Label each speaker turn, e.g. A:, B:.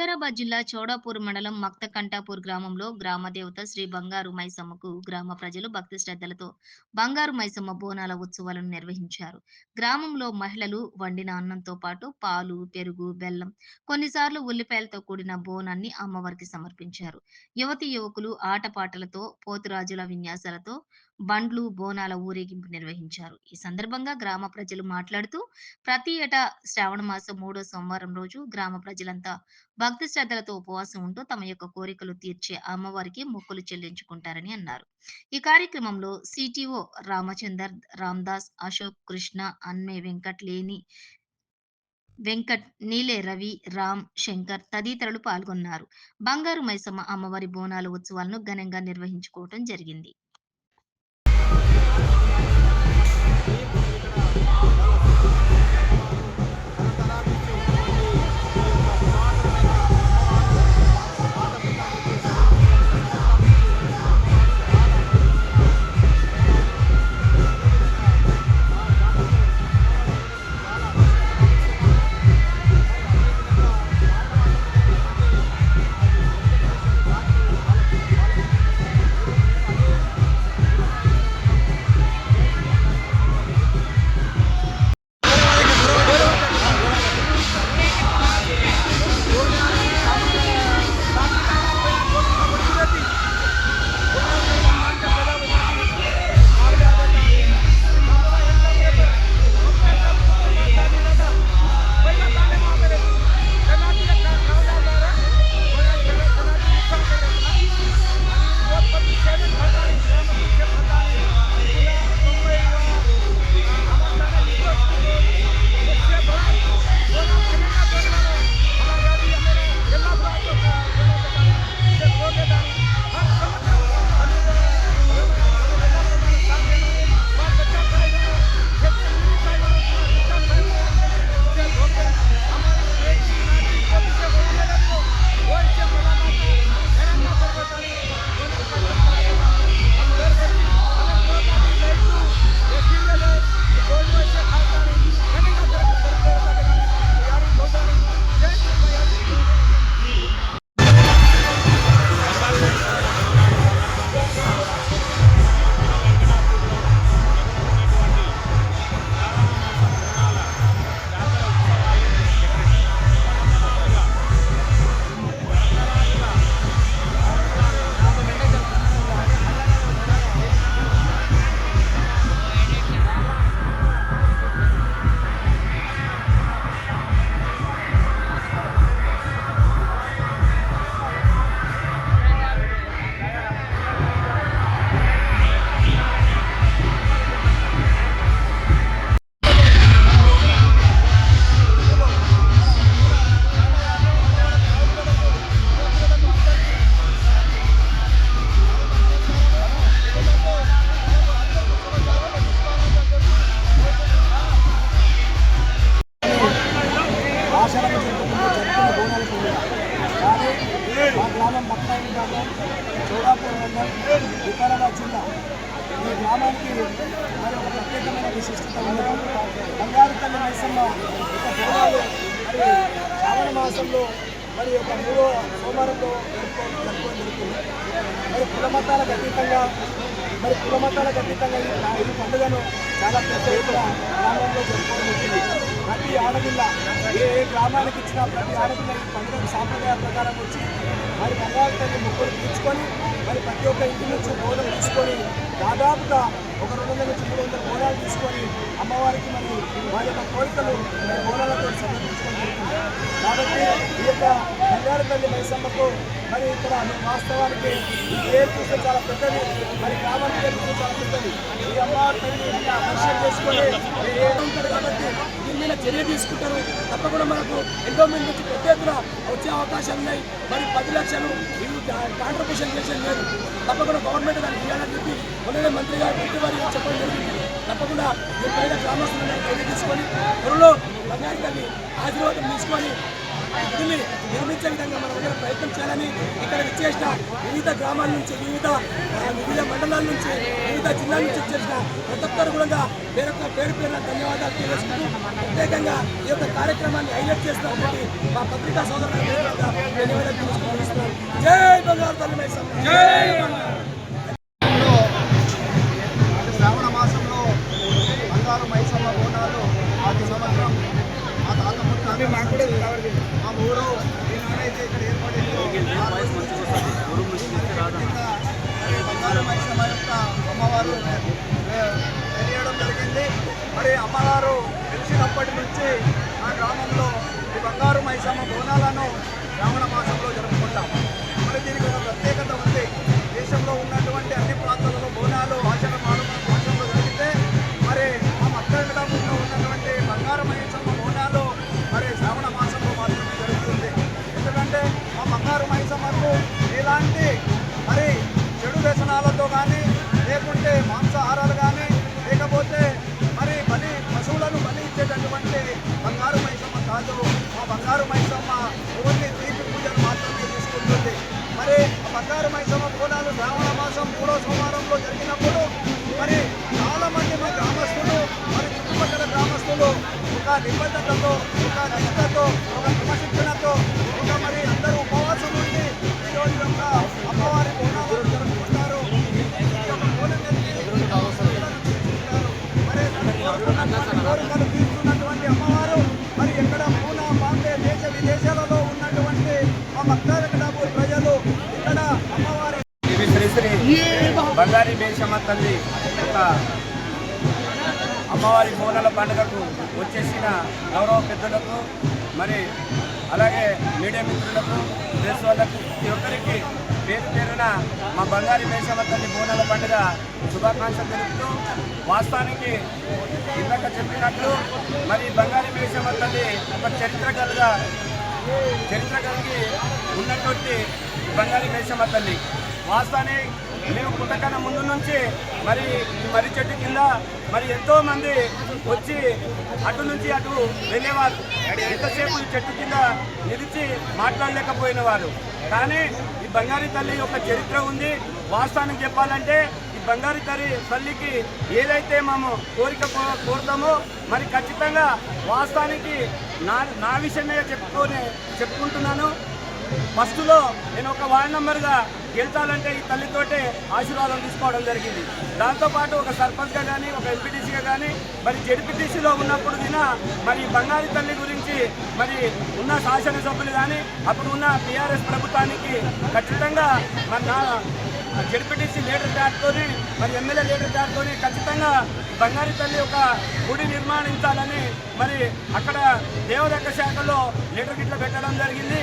A: వికారాబాద్ జిల్లా చౌడాపూర్ మండలం మక్తకంఠాపూర్ గ్రామంలో గ్రామ దేవత శ్రీ బంగారు మైసమ్మకు గ్రామ ప్రజలు భక్తి శ్రద్ధలతో బంగారు మైసమ్మ బోనాల ఉత్సవాలను నిర్వహించారు. గ్రామంలో మహిళలు వండిన అన్నంతో పాటు పాలు పెరుగు బెల్లం కొన్నిసార్లు ఉల్లిపాయలతో కూడిన బోనాన్ని అమ్మవారికి సమర్పించారు. యువతి యువకులు ఆటపాటలతో పోతురాజుల విన్యాసాలతో బండ్లు బోనాల ఊరేగింపు నిర్వహించారు. ఈ సందర్భంగా గ్రామ ప్రజలు మాట్లాడుతూ ప్రతి ఏటా శ్రావణ మాసం మూడో సోమవారం రోజు గ్రామ ప్రజలంతా భక్తి శ్రద్ధలతో ఉపవాసం ఉంటూ తమ యొక్క కోరికలు తీర్చే అమ్మవారికి మొక్కులు చెల్లించుకుంటారని అన్నారు. ఈ కార్యక్రమంలో సిటిఓ రామచందర్ రామ్దాస్ అశోక్ కృష్ణ అన్మే వెంకట్ లేని వెంకట్ నీలే రవి రామ్ శంకర్ తదితరులు పాల్గొన్నారు. బంగారు మైసమ్మ అమ్మవారి బోనాల ఉత్సవాలను ఘనంగా నిర్వహించుకోవటం జరిగింది.
B: ఆషాఢ జరుపుకునే బోనాల పండుగ మా గ్రామం మక్కాయి గ్రామం చోడాపూర్ మండలం వికారాబాద్ జిల్లా ఈ గ్రామానికి మరి ఒక ప్రత్యేకమైన విశిష్టత ఉండడం బంగారు తల్లి మైసమ్మ ఒక బోనాలు మరి శ్రావణ మాసంలో మరి ఒక మూడో సోమవారంలో జరుపుకోవడం జరుగుతుంది మరి కుల మతాలకు అతీతంగా మరి కుల మతాలకు అతీతంగా ఈ ఈ పండుగను చాలా పెద్ద ఎత్తున గ్రామంలో జరుపుకోవడం జరుగుతుంది ప్రతి ఆడపిల్ల ఏ ఏ గ్రామానికి ఇచ్చినా ప్రతి ఆడపిల్ల ఈ పండుగ సాంప్రదాయ ప్రకారం వచ్చి మరి బంగారు తల్లి ముగ్గురు తీర్చుకొని మరి ప్రతి ఒక్క ఇంటి నుంచి బోధన తీసుకొని దాదాపుగా ఒక రెండు వందల నుంచి మూడు వందల బోనాలు తీసుకొని అమ్మవారికి మరి వారి యొక్క కోరికలు మరి బోనాలతో సమర్పించుకొని కాబట్టి ఈ యొక్క తల్లి మైసమ్మకు మరి ఇక్కడ వాస్తవానికి ఈ పేరు చూస్తే చాలా పెద్దది. మరి గ్రామం పేరు చూస్తే చాలా పెద్దది. ఈ అమ్మవారి తల్లి ఇంకా దర్శనం చేసుకొని మరి ఏ ఉంటారు కాబట్టి దీని మీద చర్య తీసుకుంటారు. తప్పకుండా మనకు ఎంతో మంది నుంచి పెద్ద ఎత్తున వచ్చే అవకాశాలు ఉన్నాయి. మరి పది లక్షలు ఇవి కాంట్రిబ్యూషన్ చేసేది లేదు. తప్పకుండా గవర్నమెంట్ దాన్ని చేయాలని చెప్పి మొన్ననే మంత్రి గారు పెట్టుబడి చెప్పడం జరిగింది. తప్పకుండా దీనిపైన గ్రామస్తులను చర్య తీసుకొని త్వరలో బంగారు తల్లి ఆశీర్వాదం తీసుకొని దీన్ని నిర్మించే విధంగా మనం అందరం ప్రయత్నం చేయాలని ఇక్కడ విచ్చేసిన వివిధ గ్రామాల నుంచి వివిధ వివిధ మండలాల నుంచి వివిధ జిల్లాల నుంచి వచ్చేసిన ప్రతి ఒక్కరు కూడా పేరొక్క పేరు పేరున ధన్యవాదాలు తెలియజేసుకుంటూ ప్రత్యేకంగా ఈ యొక్క కార్యక్రమాన్ని హైలైట్ చేస్తున్నటువంటి మా పత్రికా సోదరులకు ధన్యవాదాలు తెలుసుకుంటున్నాను జై బంగారు తల్లి జై బంగారు.
C: అమ్మవారు తెలియడం జరిగింది. మరి అమ్మవారు తెలిసినప్పటి నుంచి ఆ గ్రామంలో ఈ బంగారు మైసమ్మ బోనాలను శ్రావణ మాసంలో జరుపుకుంటాం. మరి దీనికి ఒక ప్రత్యేకత ఉంది. దేశంలో ఉన్నటువంటి అన్ని ప్రాంతాలలో బోనాలు ఆచరణ మాసంలో జరిగితే మరి ఆ మక్కడంలో ఉన్నటువంటి బంగారు మైసమ్మ బోనాలు మరి శ్రావణ మాసంలో మాత్రమే జరుగుతుంది. ఎందుకంటే ఆ బంగారు మైసమ్మకు ఎలాంటి బంగారు మైసమ్మ ఓన్లీ తీపి పూజను మాత్రమే తీసుకుంటుంది మరి బంగారు మైసమ్మ బోనాలు శ్రావణ మాసం మూడో సోమవారంలో జరిగినప్పుడు మరి చాలా మంది మా గ్రామస్తులు మరి చుట్టుపక్కల గ్రామస్తులు ఒక నిబద్ధతతో ఒక నిష్టతో ఒక క్రమశిక్షణతో ప్రజలు ఇక్కడ అమ్మవారి
D: ఇవి శ్రీశ్రీ బంగారి మేషమ్మ తల్లి యొక్క అమ్మవారి బోనాల పండుగకు వచ్చేసిన గౌరవ పెద్దలకు మరి అలాగే మీడియా మిత్రులకు ప్రెస్ వాళ్ళకు ప్రతి ఒక్కరికి పేరు పేరున మా బంగారి మేషమ్మ తల్లి బోనాల పండుగ శుభాకాంక్షలు తెలుపుతూ వాస్తవానికి ఇందాక చెప్పినట్లు మరి బంగారి మేషమ్మ తల్లి ఒక చరిత్ర కలుగా చరిత్ర కలిగి ఉన్నటువంటి బంగారి మేషమ్మ తల్లి. వాస్తవాన్ని మేము పుట్టకన్నా ముందు నుంచి మరి ఈ మర్రి చెట్టు కింద మరి ఎంతో మంది వచ్చి అటు నుంచి అటు వెళ్ళేవారు. ఎంతసేపు ఈ చెట్టు కింద నిలిచి మాట్లాడలేకపోయిన వారు. కానీ ఈ బంగారు తల్లి యొక్క చరిత్ర ఉంది. వాస్తవానికి చెప్పాలంటే ఈ బంగారు తల్లి తల్లికి ఏదైతే మేము కోరిక కో- కోరుతామో మరి ఖచ్చితంగా వాస్తవానికి నా నా విషయమే చెప్పుకొని చెప్పుకుంటున్నాను. ఫస్ట్లో నేను ఒక వార్డ్ నెంబర్గా గెలిచాలంటే ఈ తల్లితోటే ఆశీర్వాదం తీసుకోవడం జరిగింది. దాంతోపాటు ఒక సర్పంచ్గా కానీ ఒక ఎంపీటీసీగా కానీ మరి జెడ్పీటీసీలో ఉన్నప్పుడు దిన మరి బంగారు తల్లి గురించి మరి ఉన్న శాసనసభ్యులు కానీ అప్పుడు ఉన్న టీఆర్ఎస్ ప్రభుత్వానికి ఖచ్చితంగా మరి నా జడ్పీటీసీ లీడర్ ప్యాడ్తోని మరి ఎమ్మెల్యే లీడర్ ప్యాడ్తోని ఖచ్చితంగా బంగారు తల్లి ఒక గుడి నిర్మాణించాలని మరి అక్కడ దేవదక్క శాఖలో లీడర్ గిట్ల పెట్టడం జరిగింది.